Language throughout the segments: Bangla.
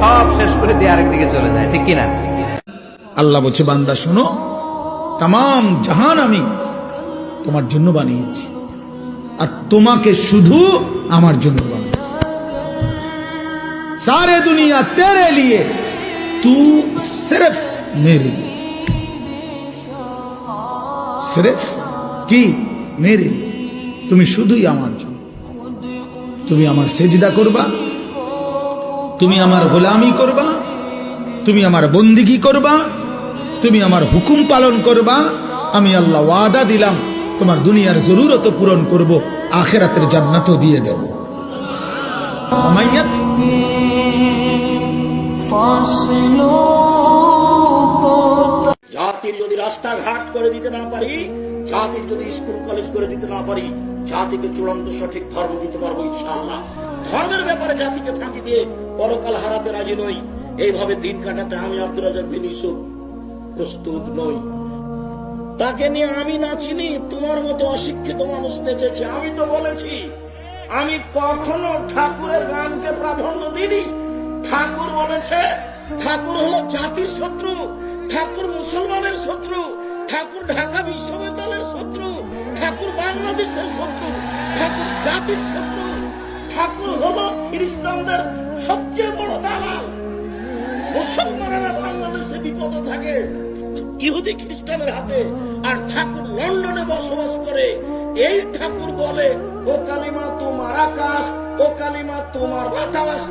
সব শেষ করে দিয়ে আরেক দিকে চলে যায়, ঠিক কিনা? আল্লাহ বলছে, বান্দা, শোনো তাম জাহান আমি তোমার জন্য বানিয়েছি, আর তোমাকে শুধু আমার জন্য বানিয়েছি। সারে দুনিয়া তেরে লিয়ে তু সির্ফ মেরে লিয়ে কি? মেরে তুমি শুধুই আমার জন্য। তুমি আমার সেজদা করবা তুমি আমার গোলামি করবা, তুমি আমার বন্দিগি করবা, তুমি আমার হুকুম পালন করবা, আমি আল্লাহ ওয়াদা দিলাম, তোমার দুনিয়ার জরুরত পূরণ করব, আখেরাতের জান্নাতও দিয়ে দেব। জাতির যদি রাস্তাঘাট করে দিতে না পারি, জাতির যদি স্কুল, কলেজ করে দিতে না পারি, জাতিকে চূড়ান্ত সঠিক ধর্ম দিতে পারব ইনশাআল্লাহ। ধর্মের ব্যাপারে জাতিকে ফাঁকি দিয়ে পরকাল হারাতে রাজি নই। এইভাবে দিন কাটাতে আমি আব্দুল রাজাক বিন ইউসুফ প্রস্তুত নই। তাকে নিয়ে আমি নাচিনি তোমার মতো অশিক্ষিত মানুষ নেচেছে। আমি তো বলেছি, আমি কখনো ঠাকুরের গানকে প্রাধান্য দিইনি। ঠাকুর বলেছে, ঠাকুর হলো জাতির শত্রু, ঠাকুর মুসলমানের শত্রু, ঠাকুর ঢাকা বিশ্ববিদ্যালয়ের শত্রু, ঠাকুর বাংলাদেশের শত্রু, ঠাকুর জাতির শত্রু, ঠাকুর খ্রিস্টানদের সবচেয়ে বড় দালাল। মুসলমানেরা বাংলাদেশে বিপদে থাকে, ইহুদি খ্রিস্টানের হাতে, আর ঠাকুর লন্ডনে বসবাস করে। এই ঠাকুর বলে, ও কালিমা, তোমার আকাশ, ও কালিমা, তোমার বাতাস,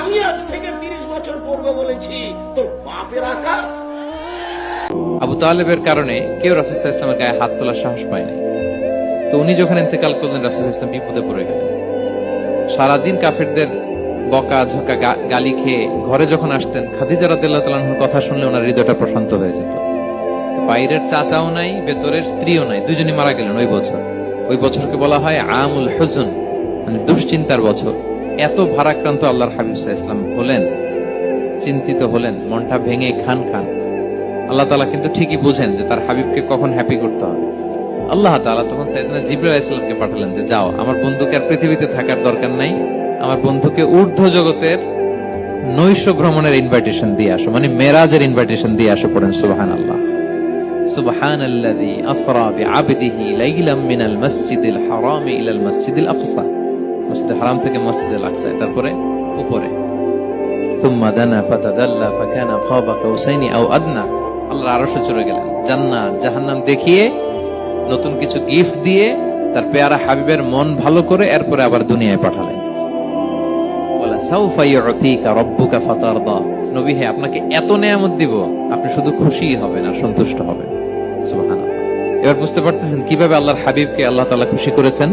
আমি আজ থেকে তিরিশ বছর পূর্বে বলেছি, তোর বাপের আকাশ। আবু তালেবের কারণে কেউ রাসুল ইসলামের গায়ে হাত তোলার সাহস পায় নাই তো উনি যখন ইন্তেকাল করলেন, রাসুল ইসলাম বিপদে পড়ে গেলেন। সারাদিন কাফেরদের বকা ঝকা গালি খেয়ে ঘরে যখন আসতেন, খাদিজা রাদিল্লাহ তালাহুর কথা শুনলে ওনার হৃদয়টা প্রশান্ত হয়ে যেত। বাইরের চাচাও নাই, ভেতরের স্ত্রীও নাই, দুজনই মারা গেলেন ওই বছর। ওই বছরকে বলা হয় আমুল হুজুন মানে দুশ্চিন্তার বছর। এত ভারাক্রান্ত আল্লাহর হাবিব ইসলাম হলেন, চিন্তিত হলেন, মনটা ভেঙে খান খান। আল্লাহ তালা কিন্তু ঠিকই বুঝেন যে তার হাবিবকে কখন হ্যাপি করতে হবে। আল্লাহ তাআলা তখন সাইদিনা জিবরাইল আলাইহিস সালামকে পাঠালেন যে যাও আমার বন্ধুকে আর পৃথিবীতে থাকার দরকার নাই আমার বন্ধুকে ঊর্ধ্ব জগতের নৈশ ভ্রমণের ইনভাইটেশন দিয়ে আসো মানে মেরাজের ইনভাইটেশন দিয়ে আসো পড়েন সুবাহান আল্লাহ سبحان الذي أسرى بعبده ليلا من المسجد الحرام إلى المسجد الأقصى مسجد الحرام থেকে মসজিদ আল-আকসা তারপরে উপরে ثم دنا فتدلى فكان قاب قوسين أو أدنى আল্লাহর আরশে চলে গেলেন জান্নাত জাহান্নাম দেখিয়ে নতুন কিছু গিফট দিয়ে তার পেয়ারা হাবিবের মন ভালো করে এরপরে আবার দুনিয়ায় পাঠালেন। আপনাকে এত নেয়ামত দিব, আপনি শুধু খুশি হবেন আর সন্তুষ্ট হবেন। এবার বুঝতে পারতেছেন কীভাবে আল্লাহর হাবিবকে আল্লাহ তালা খুশি করেছেন?